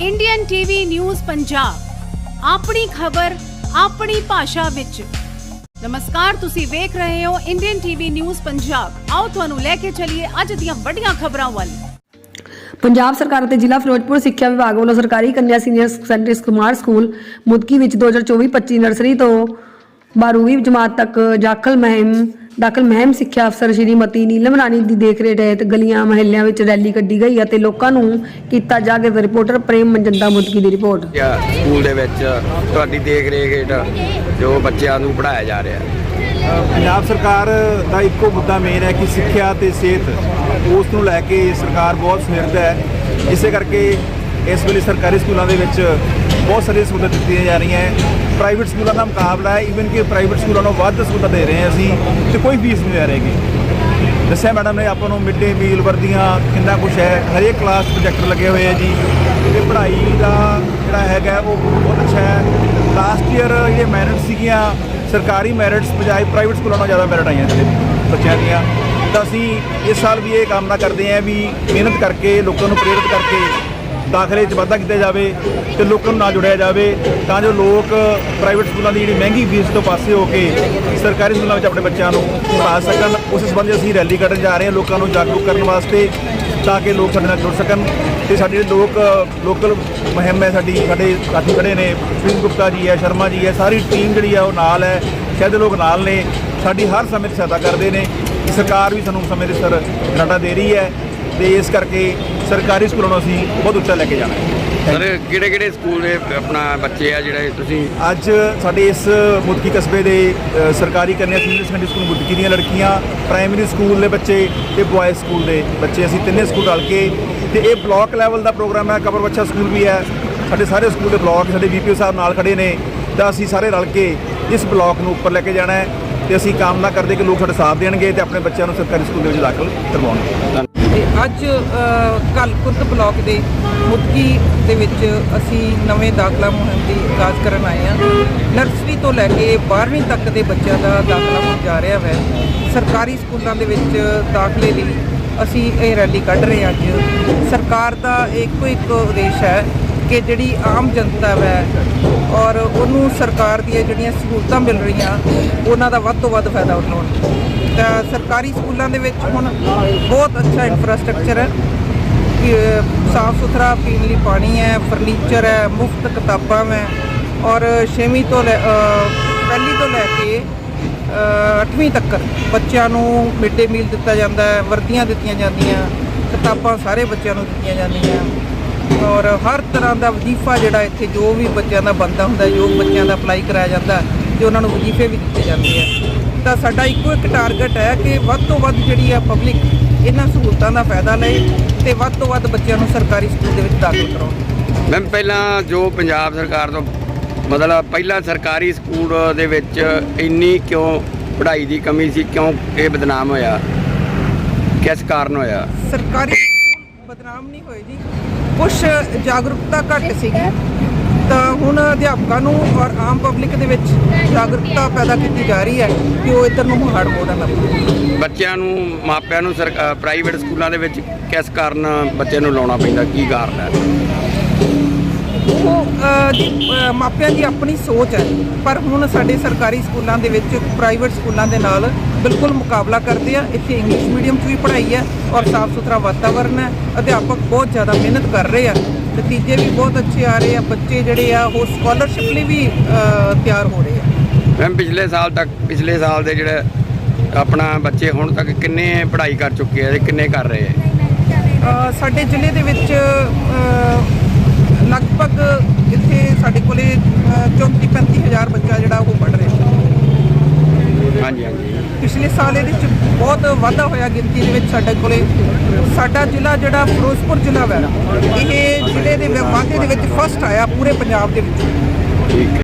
Indian TV news Punjab ਆਪਣੀ ਖਬਰ, ਆਪਣੀ ਭਾਸ਼ਾ ਵਿੱਚ। ਨਮਸਕਾਰ, ਤੁਸੀਂ ਵੇਖ ਰਹੇ ਹੋ ਇੰਡੀਅਨ ਟੀਵੀ ਨਿਊਜ਼ ਪੰਜਾਬ ਆਓ ਤੁਹਾਨੂੰ ਲੈ ਕੇ ਚੱਲੀਏ ਅੱਜ ਦੀਆਂ ਵੱਡੀਆਂ ਖਬਰਾਂ ਵੱਲ। ਪੰਜਾਬ ਸਰਕਾਰ ਅਤੇ ਜ਼ਿਲ੍ਹਾ ਫਿਰੋਜ਼ਪੁਰ ਸਿੱਖਿਆ ਵਿਭਾਗ ਵੱਲੋਂ ਸਰਕਾਰੀ ਕੰਨਿਆ senior secondary Kumar school Mudki ਵਿੱਚ 2024-25 ਨਰਸਰੀ ਤੋਂ 12ਵੀਂ ਜਮਾਤ ਤੱਕ ਦਾਖਲ ਮਹਿਮ ਦਾਖਲ ਮਹਿਮ ਸਿੱਖਿਆ ਅਫਸਰ ਸ਼੍ਰੀਮਤੀ ਨੀਲਮ ਰਾਣੀ ਦੀ ਦੇਖਰੇਖ ਹੇਠ ਗਲੀਆਂ ਮਹੱਲਿਆਂ ਵਿੱਚ ਰੈਲੀ ਕੱਢੀ ਗਈ ਅਤੇ ਲੋਕਾਂ ਨੂੰ ਕੀਤਾ ਜਾਗਰਤ ਰਿਪੋਰਟਰ ਪ੍ਰੇਮ ਮਨਜੰਦਾ ਮੁਦਕੀ ਦੀ ਰਿਪੋਰਟ ਸਕੂਲ ਦੇ ਵਿੱਚ ਤੁਹਾਡੀ ਦੇਖ ਰੇਖ ਹੇਠ ਜੋ ਬੱਚਿਆਂ ਨੂੰ ਪੜਾਇਆ ਜਾ ਰਿਹਾ। ਪੰਜਾਬ ਸਰਕਾਰ ਦਾ ਇੱਕੋ ਮੁੱਦਾ ਮੇਨ ਹੈ ਕਿ ਸਿੱਖਿਆ ਤੇ ਸਿਹਤ ਉਸ ਨੂੰ ਲੈ ਕੇ ਸਰਕਾਰ ਬਹੁਤ ਸੁਹਿਰਦ ਹੈ। ਇਸੇ ਕਰਕੇ ਇਸ ਵੇਲੇ ਸਰਕਾਰੀ ਸਕੂਲਾਂ ਦੇ ਵਿੱਚ ਬਹੁਤ ਸਾਰੀਆਂ ਸਹੂਲਤਾਂ ਦਿੱਤੀਆਂ ਜਾ ਰਹੀਆਂ ਹੈ। ਪ੍ਰਾਈਵੇਟ ਸਕੂਲਾਂ ਦਾ ਮੁਕਾਬਲਾ ਹੈ। ਈਵਨ ਕਿ ਪ੍ਰਾਈਵੇਟ ਸਕੂਲਾਂ ਨੂੰ ਵੱਧ ਸਹੂਲਤਾਂ ਦੇ ਰਹੇ ਹਾਂ ਅਸੀਂ ਤੇ ਕੋਈ ਫੀਸ ਨਹੀਂ ਲੈ ਰਹੇਗੇ ਦੱਸਿਆ ਮੈਡਮ ਨੇ ਆਪਾਂ ਨੂੰ ਮਿਡ ਡੇ ਮੀਲ ਵਰਦੀਆਂ ਕਿੰਨਾ ਕੁਝ ਹੈ। ਹਰੇਕ ਕਲਾਸ ਪ੍ਰੋਜੈਕਟ ਲੱਗੇ ਹੋਏ ਆ ਜੀ। ਤੇ ਪੜ੍ਹਾਈ ਦਾ ਜਿਹੜਾ ਹੈਗਾ ਉਹ ਬਹੁਤ ਅੱਛਾ ਹੈ। ਲਾਸਟ ਈਅਰ ਜਿਹੜੇ ਮੈਰਿਟ ਸੀਗੀਆਂ, ਸਰਕਾਰੀ ਮੈਰਿਟਸ ਬਜਾਏ ਪ੍ਰਾਈਵੇਟ ਸਕੂਲਾਂ ਨਾਲੋਂ ਜ਼ਿਆਦਾ ਮੈਰਿਟ ਆਈਆਂ ਜਿਹੜੇ ਬੱਚਿਆਂ ਦੀਆਂ। ਤਾਂ ਅਸੀਂ ਇਸ ਸਾਲ ਵੀ ਇਹ ਕਾਮਨਾ ਕਰਦੇ ਹਾਂ ਵੀ ਮਿਹਨਤ ਕਰਕੇ, ਲੋਕਾਂ ਨੂੰ ਪ੍ਰੇਰਿਤ ਕਰਕੇ ਦਾਖਲੇ 'ਚ ਵਾਧਾ ਕੀਤਾ ਜਾਵੇ ਤੇ ਲੋਕਾਂ ਨੂੰ ਨਾਲ ਜੁੜਿਆ ਜਾਵੇ, ਤਾਂ ਜੋ ਲੋਕ ਪ੍ਰਾਈਵੇਟ ਸਕੂਲਾਂ ਦੀ ਜਿਹੜੀ ਮਹਿੰਗੀ ਫੀਸ ਤੋਂ ਪਾਸੇ ਹੋ ਕੇ ਸਰਕਾਰੀ ਸਕੂਲਾਂ ਵਿੱਚ ਆਪਣੇ ਬੱਚਿਆਂ ਨੂੰ ਪੜ੍ਹਾ ਸਕਣ। ਉਸ ਸੰਬੰਧੀ ਅਸੀਂ ਰੈਲੀ ਕੱਢਣ ਜਾ ਰਹੇ ਹਾਂ ਲੋਕਾਂ ਨੂੰ ਜਾਗਰੂਕ ਕਰਨ ਵਾਸਤੇ, ਤਾਂ ਕਿ ਲੋਕ ਸਾਡੇ ਨਾਲ ਜੁੜ ਸਕਣ ਤੇ ਸਾਡੇ ਜਿਹੜੇ ਲੋਕ ਲੋਕਲ ਮੁਹਿੰਮ ਹੈ ਸਾਡੀ, ਸਾਡੇ ਸਾਥੀ ਖੜੇ ਨੇ, ਪ੍ਰਿੰਸ ਗੁਪਤਾ ਜੀ ਹੈ, ਸ਼ਰਮਾ ਜੀ ਹੈ, ਸਾਰੀ ਟੀਮ ਜਿਹੜੀ ਹੈ ਉਹ ਨਾਲ ਹੈ, ਸ਼ਾਇਦ ਲੋਕ ਨਾਲ ਨੇ। ਸਾਡੀ ਹਰ ਸਮੇਂ 'ਤੇ ਸਹਾਇਤਾ ਕਰਦੇ ਨੇ। ਸਰਕਾਰ ਵੀ ਸਾਨੂੰ ਸਮੇਂ ਦੇ ਸਿਰ ਡਾਟਾ ਦੇ ਰਹੀ ਹੈ। ਤੇ ਇਸ ਕਰਕੇ ਸਰਕਾਰੀ ਸਕੂਲਾਂ ਨੂੰ ਅਸੀਂ ਬਹੁਤ ਉੱਚਾ ਲੈ ਕੇ ਜਾਣਾ ਹੈ। ਸਰ ਕਿਹੜੇ ਕਿਹੜੇ ਸਕੂਲ ਦੇ ਆਪਣਾ ਬੱਚੇ ਆ ਜਿਹੜੇ ਤੁਸੀਂ ਅੱਜ ਸਾਡੇ ਇਸ ਮੁਦਕੀ ਕਸਬੇ ਦੇ ਅ, ਸਰਕਾਰੀ ਕੰਨਿਆ ਸੀਨੀਅਰ ਸੈਕੰਡਰੀ ਸਕੂਲ ਮੁਦਕੀ ਦੀਆਂ ਲੜਕੀਆਂ ਪ੍ਰਾਇਮਰੀ ਸਕੂਲ ਦੇ ਬੱਚੇ ਤੇ ਬॉयਜ਼ ਸਕੂਲ ਦੇ ਬੱਚੇ। ਅਸੀਂ ਤਿੰਨੇ ਸਕੂਲ ਰਲ ਕੇ ਤੇ ਇਹ ਬਲਾਕ ਲੈਵਲ ਦਾ ਪ੍ਰੋਗਰਾਮ ਹੈ ਕਬਰ ਬੱਚਾ ਸਕੂਲ ਵੀ ਹੈ। ਸਾਡੇ ਸਾਰੇ ਸਕੂਲ ਦੇ ਬਲਾਕ ਸਾਡੇ ਬੀਪੀਓ ਸਾਹਿਬ ਨਾਲ ਖੜੇ ਨੇ ਤਾਂ ਅਸੀਂ ਸਾਰੇ ਰਲ ਕੇ ਇਸ ਬਲਾਕ ਨੂੰ ਉੱਪਰ ਲੈ ਕੇ ਜਾਣਾ ਹੈ ਤੇ ਅਸੀਂ ਕਾਮਨਾ ਕਰਦੇ ਕਿ ਲੋਕ ਸਾਡੇ ਸਾਥ ਦੇਣਗੇ ਤੇ ਆਪਣੇ ਬੱਚਿਆਂ ਨੂੰ ਸਰਕਾਰੀ ਸਕੂਲ ਦੇ ਵਿੱਚ ਦਾਖਲ ਕਰਵਾਉਣਗੇ ਤੇ ਅੱਜ ਕਲਕੁਰਦ ਬਲਾਕ ਦੇ ਮੁਦਕੀ ਦੇ ਵਿੱਚ ਅਸੀਂ ਨਵੇਂ ਦਾਖਲਾ ਮੁਹਿੰਮ ਦੀ ਆਗਾਜ਼ ਕਰਨ ਆਏ ਹਾਂ। ਨਰਸਰੀ ਤੋਂ ਲੈ ਕੇ 12ਵੀਂ ਤੱਕ ਦੇ ਬੱਚਿਆਂ ਦਾ ਦਾਖਲਾ ਹੋਣ ਜਾ ਰਿਹਾ ਹੈ। ਸਰਕਾਰੀ ਸਕੂਲਾਂ ਦੇ ਵਿੱਚ ਦਾਖਲੇ ਲਈ ਅਸੀਂ ਇਹ ਰੈਲੀ ਕੱਢ ਰਹੇ ਹਾਂ ਅੱਜ। ਸਰਕਾਰ ਦਾ ਇੱਕੋ ਇੱਕ ਉਦੇਸ਼ ਹੈ ਕਿ ਜਿਹੜੀ ਆਮ ਜਨਤਾ ਹੈ ਔਰ ਉਹਨੂੰ ਸਰਕਾਰ ਦੀਆਂ ਜਿਹੜੀਆਂ ਸਹੂਲਤਾਂ ਮਿਲ ਰਹੀਆਂ, ਉਹਨਾਂ ਦਾ ਵੱਧ ਤੋਂ ਵੱਧ ਫਾਇਦਾ ਉਠਾਉਣ। ਤਾਂ ਸਰਕਾਰੀ ਸਕੂਲਾਂ ਦੇ ਵਿੱਚ ਹੁਣ ਬਹੁਤ ਅੱਛਾ ਇਨਫਰਾਸਟ੍ਰਕਚਰ ਹੈ। ਸਾਫ਼ ਸੁਥਰਾ ਪੀਣ ਲਈ ਪਾਣੀ ਹੈ ਫਰਨੀਚਰ ਹੈ, ਮੁਫਤ ਕਿਤਾਬਾਂ ਹੈ। ਔਰ 6ਵੀਂ ਤੋਂ ਲੈ ਪਹਿਲੀ ਤੋਂ ਲੈ ਕੇ 8ਵੀਂ ਤੱਕ ਬੱਚਿਆਂ ਨੂੰ ਮਿਡ ਡੇ ਮੀਲ ਦਿੱਤਾ ਜਾਂਦਾ ਹੈ, ਵਰਦੀਆਂ ਦਿੱਤੀਆਂ ਜਾਂਦੀਆਂ, ਕਿਤਾਬਾਂ ਸਾਰੇ ਬੱਚਿਆਂ ਨੂੰ ਦਿੱਤੀਆਂ ਜਾਂਦੀਆਂ। ਔਰ ਹਰ ਤਰ੍ਹਾਂ ਦਾ ਵਜ਼ੀਫਾ ਜਿਹੜਾ ਇੱਥੇ ਜੋ ਵੀ ਬੱਚਿਆਂ ਦਾ ਬੰਦਾ ਹੁੰਦਾ ਜੋ ਬੱਚਿਆਂ ਦਾ ਅਪਲਾਈ ਕਰਾਇਆ ਜਾਂਦਾ ਤੇ ਉਹਨਾਂ ਨੂੰ ਵਜ਼ੀਫੇ ਵੀ ਦਿੱਤੇ ਜਾਂਦੇ ਆ। ਤਾਂ ਸਾਡਾ ਇੱਕੋ ਇੱਕ ਟਾਰਗੇਟ ਹੈ ਕਿ ਵੱਧ ਤੋਂ ਵੱਧ ਜਿਹੜੀ ਆ ਪਬਲਿਕ ਇਹਨਾਂ ਸਹੂਲਤਾਂ ਦਾ ਫਾਇਦਾ ਲਏ ਤੇ ਵੱਧ ਤੋਂ ਵੱਧ ਬੱਚਿਆਂ ਨੂੰ ਸਰਕਾਰੀ ਸਕੂਲ ਦੇ ਵਿੱਚ ਦਾਖਲ ਕਰਾਉਣ। ਮੈਮ ਪਹਿਲਾਂ ਜੋ ਪੰਜਾਬ ਸਰਕਾਰ ਤੋਂ ਮਤਲਬ ਪਹਿਲਾਂ ਸਰਕਾਰੀ ਸਕੂਲ ਦੇ ਵਿੱਚ ਇੰਨੀ ਕਿਉਂ ਪੜ੍ਹਾਈ ਦੀ ਕਮੀ ਸੀ ਕਿਉਂ ਇਹ ਬਦਨਾਮ ਹੋਇਆ? ਕਿਸ ਕਾਰਨ ਹੋਇਆ? ਸਰਕਾਰੀ ਸਕੂਲ ਬਦਨਾਮ ਨਹੀਂ ਹੋਏ ਜੀ। ਕੁਝ ਜਾਗਰੂਕਤਾ ਘੱਟ ਸੀਗੀ। ਤਾਂ ਹੁਣ ਅਧਿਆਪਕਾਂ ਨੂੰ ਔਰ ਆਮ ਪਬਲਿਕ ਦੇ ਵਿੱਚ ਜਾਗਰੂਕਤਾ ਪੈਦਾ ਕੀਤੀ ਜਾ ਰਹੀ ਹੈ ਕਿ ਉਹ ਇੱਧਰ ਨੂੰ ਹੜ ਮੋੜਨ ਲੱਗੇ ਬੱਚਿਆਂ ਨੂੰ ਮਾਪਿਆਂ ਨੂੰ ਪ੍ਰਾਈਵੇਟ ਸਕੂਲਾਂ ਦੇ ਵਿੱਚ ਕਿਸ ਕਾਰਨ ਬੱਚੇ ਨੂੰ ਲਾਉਣਾ ਪੈਂਦਾ ਕੀ ਕਾਰਨ ਹੈ? ਉਹ ਮਾਪਿਆਂ ਦੀ ਆਪਣੀ ਸੋਚ ਹੈ ਪਰ ਹੁਣ ਸਾਡੇ ਸਰਕਾਰੀ ਸਕੂਲਾਂ ਦੇ ਵਿੱਚ ਪ੍ਰਾਈਵੇਟ ਸਕੂਲਾਂ ਦੇ ਨਾਲ ਬਿਲਕੁਲ ਮੁਕਾਬਲਾ ਕਰਦੇ ਆ। ਇੱਥੇ ਇੰਗਲਿਸ਼ ਮੀਡੀਅਮ 'ਚ ਵੀ ਪੜ੍ਹਾਈ ਹੈ ਔਰ ਸਾਫ਼ ਸੁਥਰਾ ਵਾਤਾਵਰਨ ਹੈ। ਅਧਿਆਪਕ ਬਹੁਤ ਜ਼ਿਆਦਾ ਮਿਹਨਤ ਕਰ ਰਹੇ ਆ। ਨਤੀਜੇ ਵੀ ਬਹੁਤ ਅੱਛੇ ਆ ਰਹੇ ਆ। ਬੱਚੇ ਜਿਹੜੇ ਆ ਉਹ ਸਕਾਲਰਸ਼ਿਪ ਲਈ ਵੀ ਤਿਆਰ ਹੋ ਰਹੇ ਆ। ਮੈਮ ਪਿਛਲੇ ਸਾਲ ਤੱਕ ਪਿਛਲੇ ਸਾਲ ਦੇ ਜਿਹੜੇ ਆਪਣਾ ਬੱਚੇ ਹੁਣ ਤੱਕ ਕਿੰਨੇ ਪੜ੍ਹਾਈ ਕਰ ਚੁੱਕੇ ਆ ਤੇ ਕਿੰਨੇ ਕਰ ਰਹੇ ਆ? ਸਾਡੇ ਜ਼ਿਲ੍ਹੇ ਦੇ ਵਿੱਚ ਲਗਭਗ ਇੱਥੇ ਸਾਡੇ ਕੋਲੇ 34 35 ਹਜ਼ਾਰ ਬੱਚਾ ਜਿਹੜਾ ਉਹ ਪੜ੍ਹ ਰਿਹਾ। ਹਾਂਜੀ ਹਾਂਜੀ। ਪਿਛਲੇ ਸਾਲ ਇਹਦੇ ਵਿੱਚ ਬਹੁਤ ਵਾਧਾ ਹੋਇਆ ਗਿਣਤੀ ਦੇ ਵਿੱਚ ਸਾਡੇ ਕੋਲੇ। ਸਾਡਾ ਜ਼ਿਲ੍ਹਾ ਜਿਹੜਾ ਫਿਰੋਜ਼ਪੁਰ ਜ਼ਿਲ੍ਹਾ ਹੈ ਇਹ ਜ਼ਿਲ੍ਹੇ ਦੇ ਵਾਧੇ ਦੇ ਵਿੱਚ ਫਸਟ ਆਇਆ ਪੂਰੇ ਪੰਜਾਬ ਦੇ ਵਿੱਚ।